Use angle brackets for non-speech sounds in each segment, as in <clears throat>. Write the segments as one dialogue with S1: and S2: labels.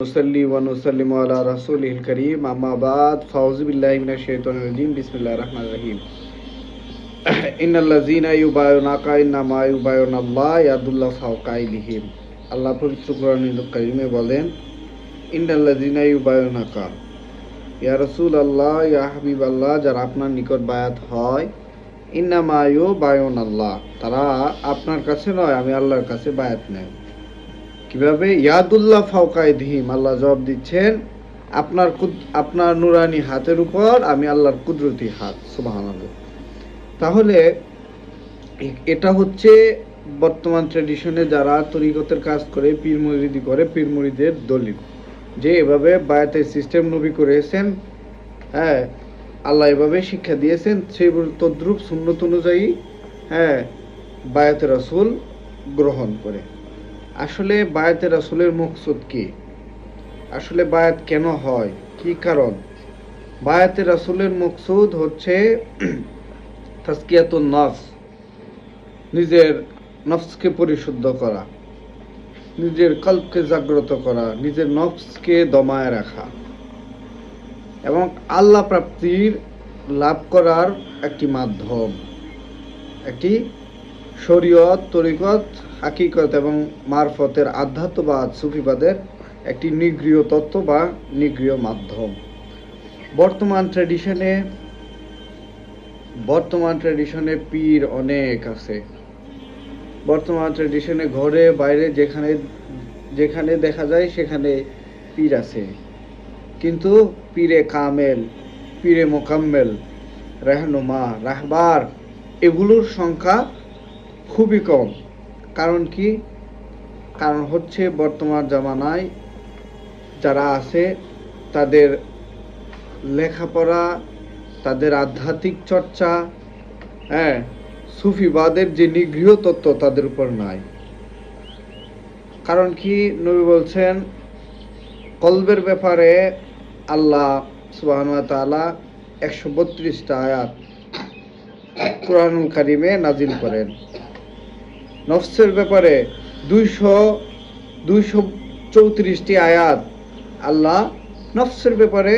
S1: نصلي ونسلم على رسوله الكريم أما بعد فأعوذ بالله من الشيطان الرجيم بسم الله الرحمن الرحيم إن الذين يبايعونك إنما يبايعون الله يد الله فوق أيديهم আল্লাহ পবিত্র কোরআন কারিমে বলেন ইন্নাল্লাযিনা ইউবায়ুনাকা ইয়া রাসূলুল্লাহ ইয়া হাবিবাল্লাহ যারা আপনার নিকট বায়াত হয় ইন্নামা ইউবায়ুন আল্লাহ তারা আপনার কাছে নয় আমি আল্লাহর কাছে বায়াত নেয় কীভাবে? ইয়াদুল্লাহ ফাউকায়দিহিম আল্লাহ জবাব দিচ্ছেন, আপনার আপনার নুরানি হাতের উপর, আমি আল্লাহর কুদরতি হাত। সুবহানাল্লাহ। তাহলে এটা হচ্ছে বর্তমান ট্রেডিশনে যারা তরিকতের কাজ করে, পীর মুরিদি করে, পীর মুরিদের দলিল। যে এভাবে বায়াতের সিস্টেম নবী করেছেন হ্যাঁ আল্লাহ এভাবে শিক্ষা দিয়েছেন, সেই তদ্রুপ সুন্নত অনুযায়ী হ্যাঁ বায়াতে রাসূল গ্রহণ করে। আসলে বায়াতে রাসূলের মকসুদ কি? আসলে বায়াত কেন হয়? কি কারণ? বায়াতে রাসূলের মকসুদ হচ্ছে <clears throat> তাসকিয়াতুন নফস নিজের নফসকে পরিশুদ্ধ করা, নিজের কল্পকে জাগ্রত করা, নিজের নফসকে দমায় রাখা এবং আল্লাহ প্রাপ্তির লাভ করার একটি মাধ্যম, একটি শরীয়ত, তরিকত, হাকিকত এবং মারফতের আধ্যাত্মবাদ সুফিবাদের একটি নিগৃহ তত্ত্ব বা নিগৃহ মাধ্যম। বর্তমান ট্র্যাডিশনে বর্তমান ট্র্যাডিশনে পীর অনেক আছে। বর্তমান ট্র্যাডিশনে ঘরে, বাইরে যেখানে যেখানে দেখা যায় সেখানে পীর আছে। কিন্তু পীরে কামেল, পীরে মোকাম্মেল, রেহনুমা, রাহবার, এগুলোর সংখ্যা খুবই কম। কারণ কি? কারণ হচ্ছে বর্তমান জামানায় যারা আছে, তাদের লেখাপড়া, তাদের আধ্যাত্মিক চর্চা হ্যাঁ সুফিবাদের যে নিগৃহ তত্ত্ব তাদের উপর নাই। কারণ কি? নবী বলছেন, কলবের ব্যাপারে আল্লাহ সুবাহ একশো বত্রিশটা আয়াত কোরআনুল কারিমে নাজিল করেন। নফসের ব্যাপারে দুইশো দুইশো চৌত্রিশটি আয়াত আল্লাহ নফসের ব্যাপারে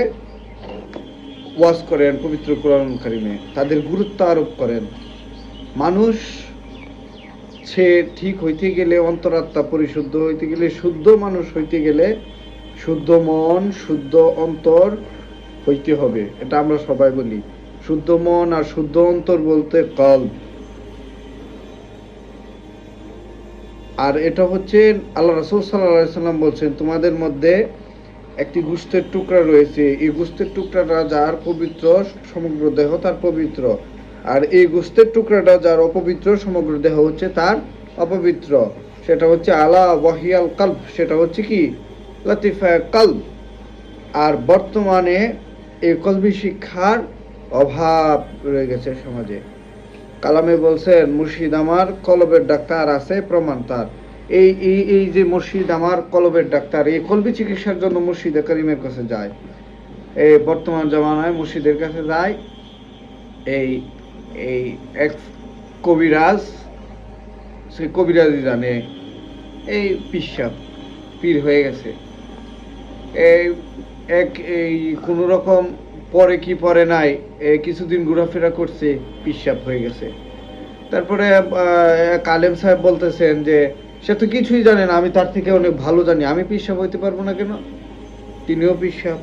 S1: ওয়াজ করেন পবিত্র কোরআন কারিমে। তাদের গুরুত্ব আরোপ করেন। মানুষ সে ঠিক হইতে গেলে অন্তরাত্মা পরিশুদ্ধ হইতে গেলে, শুদ্ধ মানুষ হইতে গেলে শুদ্ধ মন, শুদ্ধ অন্তর হইতে হবে। এটা আমরা সবাই বলি। শুদ্ধ মন আর শুদ্ধ অন্তর বলতে কল আর এটা হচ্ছে আল্লাহ রাসূল সাল্লাম বলছেন, তোমাদের মধ্যে একটি গুস্তের টুকরা রয়েছে। এই গুস্তের টুকরাটা যার পবিত্র সমগ্র দেহ তার পবিত্র। আর এই গুস্তের টুকরাটা যার অপবিত্র সমগ্র দেহ হচ্ছে তার অপবিত্র। সেটা হচ্ছে আলা ওয়াহিয়াল কাল্ব। সেটা হচ্ছে কি? লাতিফা কাল্ব। আর বর্তমানে এই কলবি শিক্ষার অভাব রয়ে গেছে সমাজে। কালামে বলছেন মুর্শিদ আমার কলবের ডাক্তার আছে, প্রমাণ তার। এই এই এই যে মুর্শিদ আমার কলবের ডাক্তার, এই কলবি চিকিৎসার জন্য মুর্শিদ করিমের কাছে যায়। এই বর্তমান জামানায় মুর্শিদের কাছে যায়। এই এই এক কবিরাজ সে কবিরাজই জানে। এই পিসাব পীর হয়ে গেছে। এই, এক, এই কোনো রকম পরে কি পরে নাই কিছুদিন ঘোরাফেরা করছে, পিসাব হয়ে গেছে। তারপরে কালেম সাহেব বলতেছেন যে, সে তো কিছুই জানে না, আমি তার থেকে অনেক ভালো জানি, আমি পিসাব হইতে পারব না কেন? তিনিও পিসাব।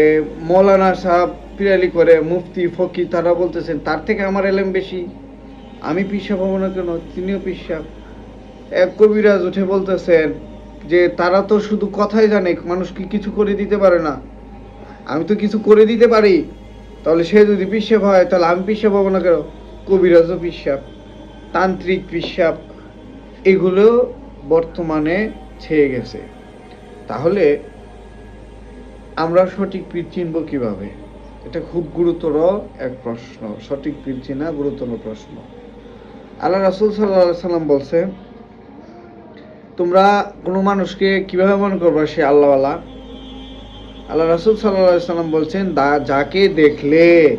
S1: এ, মৌলানা সাহেব পিরালি করে, মুফতি, ফকি, তারা বলতেছেন, তার থেকে আমার এলেম বেশি, আমি পিসাব হব না কেন? তিনিও পিসাব। এক কবিরাজ উঠে বলতেছেন যে, তারা তো শুধু কথাই জানে মানুষকে কিছু করে দিতে পারে না? আমি তো কিছু করে দিতে পারি। তাহলে সে যদি পিসাব হয়, তাহলে আমি পিসাব হব না কেন? কবিরাজও পিসাব, তান্ত্রিক পিসাব, এগুলো বর্তমানে ছেয়ে গেছে। তাহলে আমরা সঠিক পীর চিনব কীভাবে? এটা খুব গুরুতর এক প্রশ্ন, সঠিক পীর চিনা গুরুতর প্রশ্ন। আল্লাহ রাসুল সাল্লাহ সাল্লাম বলছে, তোমরা কোনো মানুষকে কীভাবে মনে করবা সে আল্লাহওয়ালা? আল্লাহ রাসুল সাল্লাম বলছেন, দা- যাকে দেখলে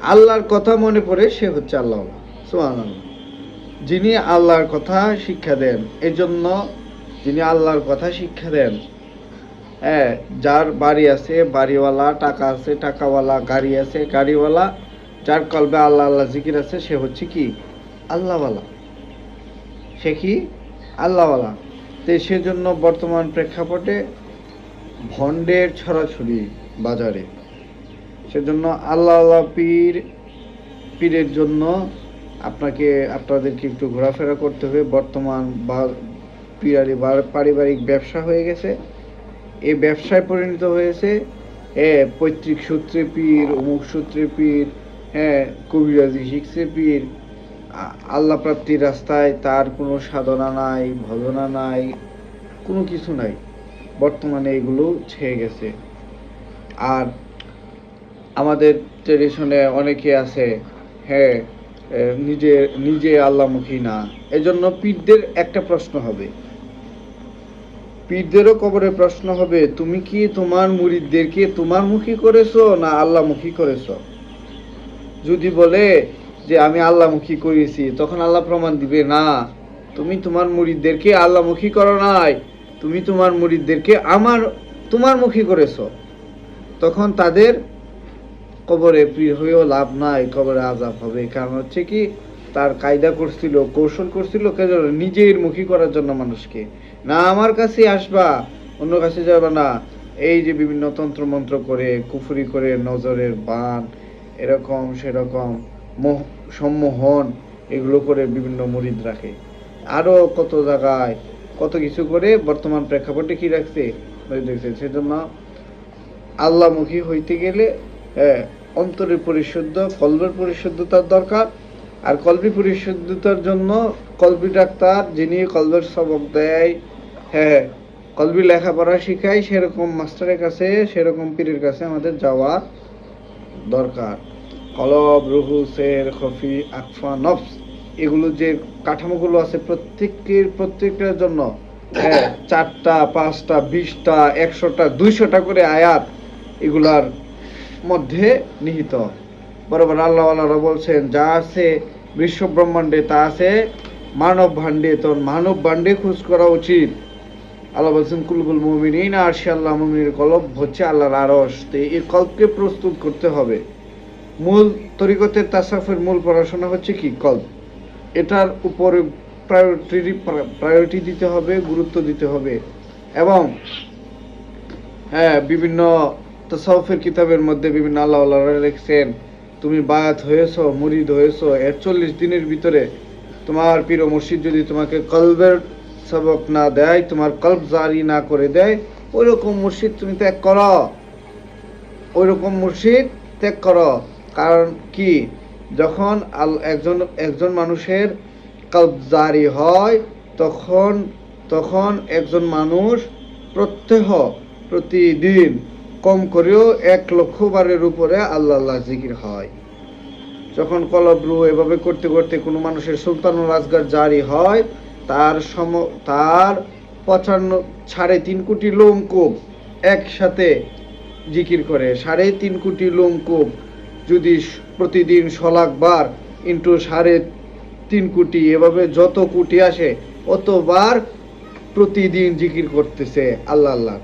S1: আল্লাহর কথা মনে পড়ে, সে হচ্ছে আল্লাহ। সুবহানাল্লাহ। যিনি আল্লাহর কথা শিক্ষা দেন, এজন্য যিনি আল্লাহর কথা শিক্ষা দেন হ্যাঁ যার বাড়ি আছে, বাড়িওয়ালা, টাকা আছে, টাকাওয়ালা, গাড়ি আছে, গাড়িওয়ালা, যার কলবে আল্লাহ আল্লাহ জিকির আছে, সে হচ্ছে কি? আল্লাহওয়ালা। সে কি? আল্লাহওয়ালা। তো সেজন্য বর্তমান প্রেক্ষাপটে ভণ্ডের ছড়াছড়ি বাজারে। সেজন্য আল্লাহ আল্লাহ পীর, পীরের জন্য আপনাকে, আপনাদেরকে একটু ঘোরাফেরা করতে হবে। বর্তমান বা পিরারি পারিবারিক ব্যবসা হয়ে গেছে। এই ব্যবসায় পরিণত হয়েছে। এ, পৈতৃক সূত্রে পীর, অমুক সূত্রে পীর হ্যাঁ কবিরাজি শিখছে পীর। আল্লাহ প্রাপ্তির রাস্তায় তার কোনো সাধনা নাই, ভজনা নাই, কোনো কিছু নাই। বর্তমানে এগুলো ছেয়ে গেছে। আর আমাদের ট্রেডিশনে অনেকে আছে হ্যাঁ নিজে নিজে আল্লাহমুখী না। এজন্য পীরদের একটা প্রশ্ন হবে। পীরদেরও কবরে প্রশ্ন হবে, তুমি কি তোমার মুরিদদেরকে তোমার মুখী করেছ না আল্লাহমুখী করেছ? যদি বলে যে, আমি আল্লাহমুখী করেছি, তখন আল্লাহ প্রমাণ দিবে, না, তুমি তোমার মুরিদদেরকে আল্লাহমুখী করো নাই। তুমি তোমার মুরিদদেরকে আমার, তোমার মুখী করেছ। তখন তাদের কবরে প্রিয় হয়েও লাভ নাই, কবরে আজাব হবে। কারণ হচ্ছে কি, তার কায়দা করছিল, কৌশল করছিল নিজের মুখী করার জন্য মানুষকে। না আমার কাছে আসবা, অন্য কাছে যাবে না। এই যে বিভিন্ন তন্ত্র মন্ত্র করে, কুফুরি করে, নজরের বান, এরকম সেরকম মোহ, সম্মোহন, এগুলো করে বিভিন্ন মুরিদ রাখে। আরও কত জায়গায় কত কিছু করে বর্তমান প্রেক্ষাপটে কি রাখছে সেজন্য আল্লাহমুখী হইতে গেলে হ্যাঁ, অন্তরের পরিশুদ্ধ কলবের পরিশুদ্ধতার দরকার। আর কলবি পরিশুদ্ধতার জন্য কলবি ডাক্তার যিনি কলবের সবক দেয় হ্যাঁ কলবি লেখাপড়া শিখায় সেরকম মাস্টারের কাছে সেরকম পীরের কাছে আমাদের যাওয়া দরকার। কলব রুহু সের খফি আকফা নফস। এগুলো যে কাঠামোগুলো আছে প্রত্যেকের, প্রত্যেকটার জন্য হ্যাঁ চারটা, পাঁচটা, বিশটা, একশোটা, দুইশোটা করে আয়াত এগুলার মধ্যে নিহিত। বরাবর আল্লাহ আল্লাহরা বলছেন, যা আছে বিশ্ব ব্রহ্মাণ্ডে তা আছে মানব ভাণ্ডে তো মানব ভাণ্ডে খোঁজ করা উচিত। আল্লাহ বলছেন কুলকুল মুমিনিন আর সে আল্লাহ মুমিনের কলব হচ্ছে আল্লাহর আরস তো এই কল্পকে প্রস্তুত করতে হবে। মূল তরিকতের তাসাফের মূল পড়াশোনা হচ্ছে কি? কল্প। এটার উপরে প্রায়োরিটি প্রায়োরিটি দিতে হবে, গুরুত্ব দিতে হবে। এবং হ্যাঁ বিভিন্ন তাসাউফের কিতাবের মধ্যে বিভিন্ন আল্লাহ আল্লাহরা লিখছেন, তুমি বায়াত হয়েছো, মুরিদ হয়েছো, এর চল্লিশ দিনের ভিতরে তোমার পীর মুর্শিদ যদি তোমাকে কলবের সবক না দেয়, তোমার কল্প জারি না করে দেয় ওই রকম মুর্শিদ তুমি ত্যাগ করো। ওই রকম মুর্শিদ ত্যাগ করো। কারণ কি? যখন আল একজন একজন মানুষের কল্প জারি হয়, তখন তখন একজন মানুষ প্রত্যহ প্রতিদিন কম করেও এক লক্ষ বারের উপরে আল্লাহ আল্লাহ জিকির হয়। যখন কলব্রু এভাবে করতে করতে কোনো মানুষের সুলতানুল রাজগার জারি হয়, তার সম তার পঁচান্ন সাড়ে তিন কোটি লোমকূপ একসাথে জিকির করে। সাড়ে তিন কোটি লোমকূপ যদি প্রতিদিন বার ইন্টু সাড়ে তিন কোটি, এভাবে যত কোটি আসে, অতবার প্রতিদিন জিকির করতেছে আল্লাহ আল্লাহ।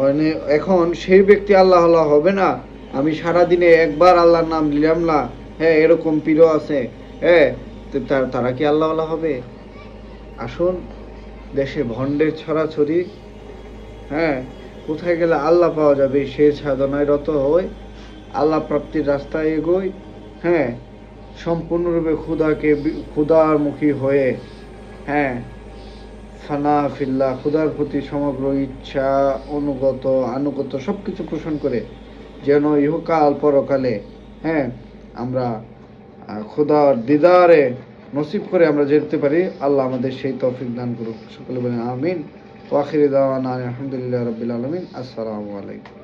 S1: মানে এখন সেই ব্যক্তি আল্লাহ আল্লাহ হবে না। আমি সারা দিনে একবার আল্লাহর নাম নিলাম না। হ্যাঁ এরকম প্রিয় আছে। হ্যাঁ তারা কি আল্লাহ আল্লাহ হবে? আসুন, দেশে ভণ্ডের ছড়াছড়ি। হ্যাঁ কোথায় গেলে আল্লাহ পাওয়া যাবে? সে সাধনায় রত হই। আল্লাহ প্রাপ্তির রাস্তায় এগোই হ্যাঁ সম্পূর্ণরূপে ক্ষুদাকে মুখী হয়ে হ্যাঁ ফানা ফিল্লা ক্ষুদার প্রতি সমগ্র ইচ্ছা, অনুগত আনুগত সব কিছু পোষণ করে যেন ইহকাল পরকালে হ্যাঁ আমরা খোদার দিদারে নসিব করে আমরা যেতে পারি। আল্লাহ আমাদের সেই তৌফিক দান করুক। সকলে বলেন আমিন। ওয়াখির দাওয়ানা আলহামদুলিল্লাহ রবিল আলমিন। আসসালামু আলাইকুম।